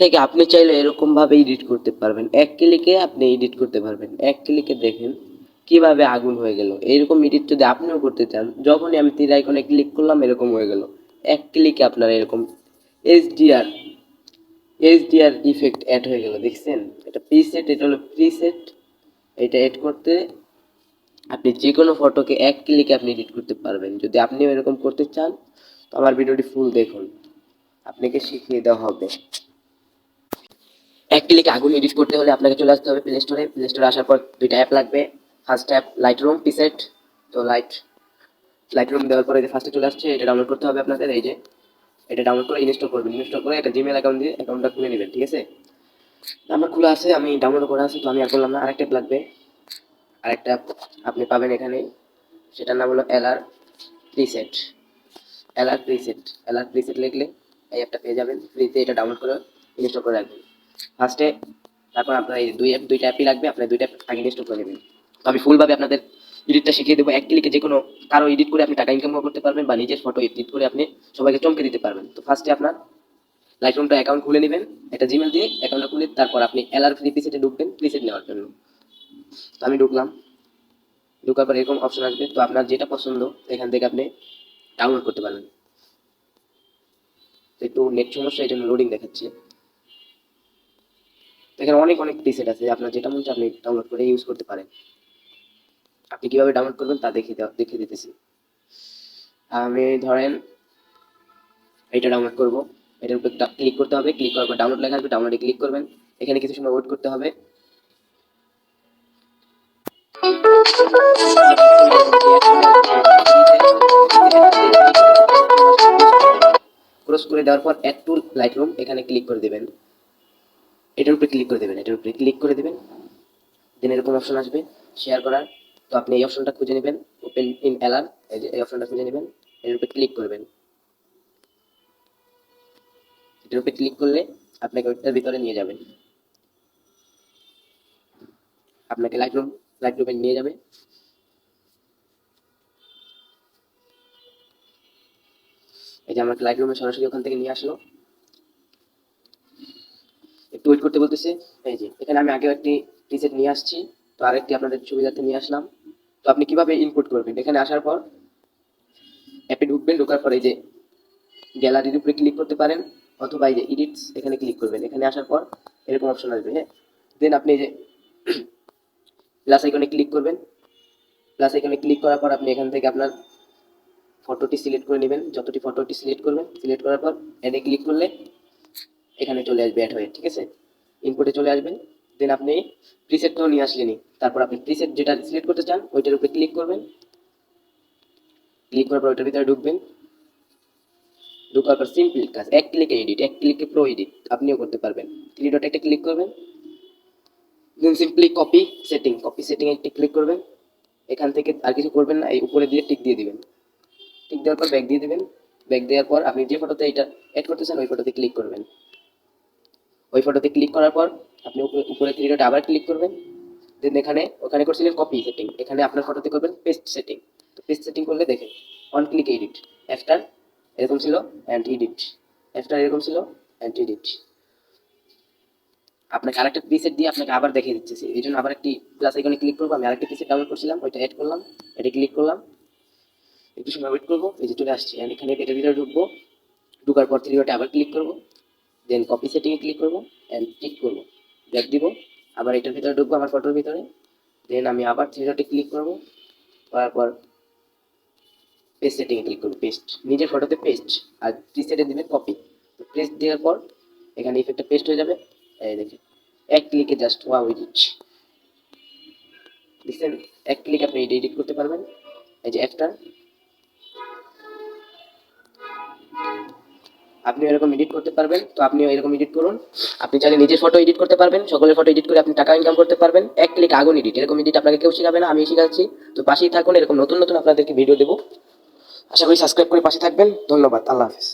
থেকে আপনি চাইলে এরকম ভাবে এডিট করতে পারবেন। এক ক্লিকে আপনি এডিট করতে পারবেন। এক ক্লিকে দেখেন কীভাবে আগুন হয়ে গেল। এরকম এডিট যদি আপনিও করতে চান, যখনই আমি তীর আইকনে ক্লিক করলাম, এরকম হয়ে গেল। এক ক্লিকে আপনার এরকম এইচডিআর এইচডিআর ইফেক্ট অ্যাড হয়ে গেল, দেখছেন? এটা প্রিসেট এটা হলো প্রিসেট এটা এড করতে আপনি যে কোনো ফটোকে এক ক্লিকে আপনি এডিট করতে পারবেন। যদি আপনিও এরকম করতে চান, তো আমার ভিডিওটি ফুল দেখুন। আপনাকে শিখিয়ে দেওয়া হবে। এক ক্লিকে আগুন এডিট করতে হলে আপনাকে চলে আসতে হবে প্লে স্টোরে প্লে স্টোরে আসার পর দুইটা অ্যাপ লাগবে। First app Lightroom preset তো লাইট লাইট রুম দেওয়ার পরে ফার্স্টে চলে আসছে, এটা ডাউনলোড করতে হবে আপনাদের। এই যে, এটা ডাউনলোড করে ইনস্টল করবেন। ইনস্টল করে একটা জিমেল অ্যাকাউন্ট দিয়ে অ্যাকাউন্টটা খুলে নেবেন, ঠিক আছে? আমার খোলা আছে আমি ডাউনলোড করা আছে, তো আমি আর করলাম না, আরেকটা অ্যাপ লাগবে। আরেকটা app আপনি পাবেন এখানে। সেটার নাম হলো LR preset LR preset LR preset লিখলে এই অ্যাপটা পেয়ে যাবেন। ফ্রিতে এটা ডাউনলোড করে ইনস্টল করে রাখবেন। ফার্স্টে তারপর আপনার এই দুই, দুইটা অ্যাপই লাগবে, আপনার দুইটা আগে ইনস্টল করে নেবেন। তো আমি ফুলভাবে আপনাদের এডিটটা শিখিয়ে দেবো। এক ক্লিকে যে কোনো কারও এডিট করে আপনি টাকা ইনকাম করতে পারবেন বা নিজের ফটো এডিট করে আপনি সবাইকে চমকে দিতে পারবেন। তো ফার্স্টে আপনার লাইটরুমটা অ্যাকাউন্ট খুলে নেবেন, একটা জিমেল দিয়ে অ্যাকাউন্টটা খুলে, তারপর আপনি এলআর ফ্রি প্রিসেটে ঢুকবেন প্রিসেট নেওয়ার জন্য। তো আমি ঢুকলাম। ঢুকার পর এরকম অপশন আসবে। তো আপনার যেটা পছন্দ, এখান থেকে আপনি ডাউনলোড করতে পারবেন। একটু নেট সমস্যা, এই জন্য লোডিং দেখাচ্ছে। এখানে অনেক অনেক প্রিসেট আছে। আপনার যেটা মন চায় আপনি ডাউনলোড করে ইউজ করতে পারেন। আপনি কীভাবে ডাউনলোড করবেন তা দেখিয়ে দেখিয়ে দিতেছি। আমি ধরেন এটা ডাউনলোড করব। এটার উপর ক্লিক করতে হবে। ক্লিক করার পর ডাউনলোড লেখা আসবে ডাউনলোডে ক্লিক করবেন। এখানে কিছু সময় ওয়েট করতে হবে। ক্রস করে দেওয়ার পর অ্যাড টু লাইটরুম এখানে ক্লিক করে দেবেন। এটার উপরে ক্লিক করে দেবেন, এটার উপরে ক্লিক করে দেবেন। দেন এরকম অপশন আসবে শেয়ার করার। তো আপনি এই অপশনটা খুঁজে নেবেন ওপেন ইন অ্যালার এই অপশনটা খুঁজে নেবেন এর উপরে ক্লিক করবেন। এটার উপরে ক্লিক করলে আপনাকে ওইটার ভিতরে নিয়ে যাবেন আপনাকে লাইট রুম লাইট রুমে নিয়ে যাবে। এই যে আমাকে লাইট রুমে সরাসরি ওখান থেকে নিয়ে আসলো। একটু ওয়েট করতে বলতেছে, এই যে, এখানে আমি আগেও একটি টিসেট নিয়ে আসছি, তো আরেকটি আপনাদের সুবিধার্থে নিয়ে আসলাম। তো আপনি কীভাবে ইনপুট করবেন? এখানে আসার পর অ্যাপে ঢুকবেন ঢোকার পর এই যে গ্যালারির উপরে ক্লিক করতে পারেন, অথবা এই যে এডিটস এখানে ক্লিক করবেন। এখানে আসার পর এরকম অপশন আসবে হ্যাঁ? দেন আপনি এই যে প্লাস আইকনে ক্লিক করবেন। প্লাস আইকনে ক্লিক করার পর আপনি এখান থেকে আপনার ফটোটি সিলেক্ট করে নেবেন। যতটি ফটোটি সিলেক্ট করবেন সিলেক্ট করার পর অ্যাডে ক্লিক করলে এখানে চলে আসবে অ্যাড হয়ে, ঠিক আছে? ইনপুটে চলে আসবেন দেন আপনি প্রিসেটটাও নিয়ে আসলেনি তারপর আপনি প্রিসেট যেটা সিলেক্ট করতে চান, ওইটার উপরে ক্লিক করবেন। ক্লিক করার পর ওইটার ভিতরে ঢুকবেন। ঢোকার পর সিম্পল কাজ, এক ক্লিকে এডিট এক ক্লিকে প্রো এডিট আপনিও করতে পারবেন। থ্রি ডট একটা ক্লিক করবেন। Then simply copy setting copy setting একটি ক্লিক করবেন। এখান থেকে আর কিছু করবেন না, এই উপরে দিয়ে টিক দিয়ে দিবেন। টিক দেওয়ার পর ব্যাক দিয়ে দিবেন। ব্যাক দেওয়ার পর আপনি যে ফটোতে এটা অ্যাড করতে চান, ওই ফটোতে ক্লিক করবেন। ওই ফটোতে ক্লিক করার পর আপনি উপরে থ্রি ডট আবার ক্লিক করবেন। দেন এখানে, ওখানে করছিলেন কপি সেটিং এখানে আপনার ফটোতে করবেন পেস্ট সেটিং তো পেস্ট সেটিং করলে দেখেন অন ক্লিক এডিট আফটার এরকম ছিল অ্যান্ড এডিট আফটার এরকম ছিল অ্যান্ড এডিট আপনাকে আরেকটা প্রিসেট দিয়ে আপনাকে আবার দেখিয়ে দিচ্ছি এই জন্য আবার একটি প্লাস আইকনে ক্লিক করব। আমি আরেকটা প্রিসেট ডাউনলোড করছিলাম, ওইটা অ্যাড করলাম, এটা ক্লিক করলাম। একটু সময় ওয়েট করব, এই যে চলে আসছে। এখানে এটার ভিতরে ঢুকবো, ঢুকার পর থ্রি আবার ক্লিক করব। দেন কপি সেটিংয়ে ক্লিক করব অ্যান্ড টিক করব। ব্যাক দিব, আবার এটার ভিতরে ঢুকবো, আমার ফটোর ভিতরে। দেন আমি আবার থ্রি ডটে ক্লিক করব করার পর পেস্ট সেটিংয়ে ক্লিক করব পেস্ট নিজের ফটোতে পেস্ট আর প্রিসেটে দিবেন কপি তো পেস্ট দেওয়ার পর এখানে ইফেক্টটা পেস্ট হয়ে যাবে। এই দেখেন, এক ক্লিকে জাস্ট ওয়াও এডিট দেখছেন? এক ক্লিক আপনি এডিট করতে পারবেন। এই যে অ্যাপটা আপনি এরকম এডিট করতে পারবেন, তো আপনি এরকম এডিট করুন। আপনি চাইলে নিজের ফটো এডিট করতে পারবেন, সকলের ফটো এডিট করে আপনি টাকা ইনকাম করতে পারবেন। এক ক্লিক আগুন এডিট এরকম এডিট আপনাকে কেউ শেখাবে না আমি শিখাচ্ছি। তো পাশেই থাকুন, এরকম নতুন নতুন আপনাদেরকে ভিডিও দেবো। আশা করি সাবস্ক্রাইব করে পাশে থাকবেন। ধন্যবাদ, আল্লাহ হাফিজ।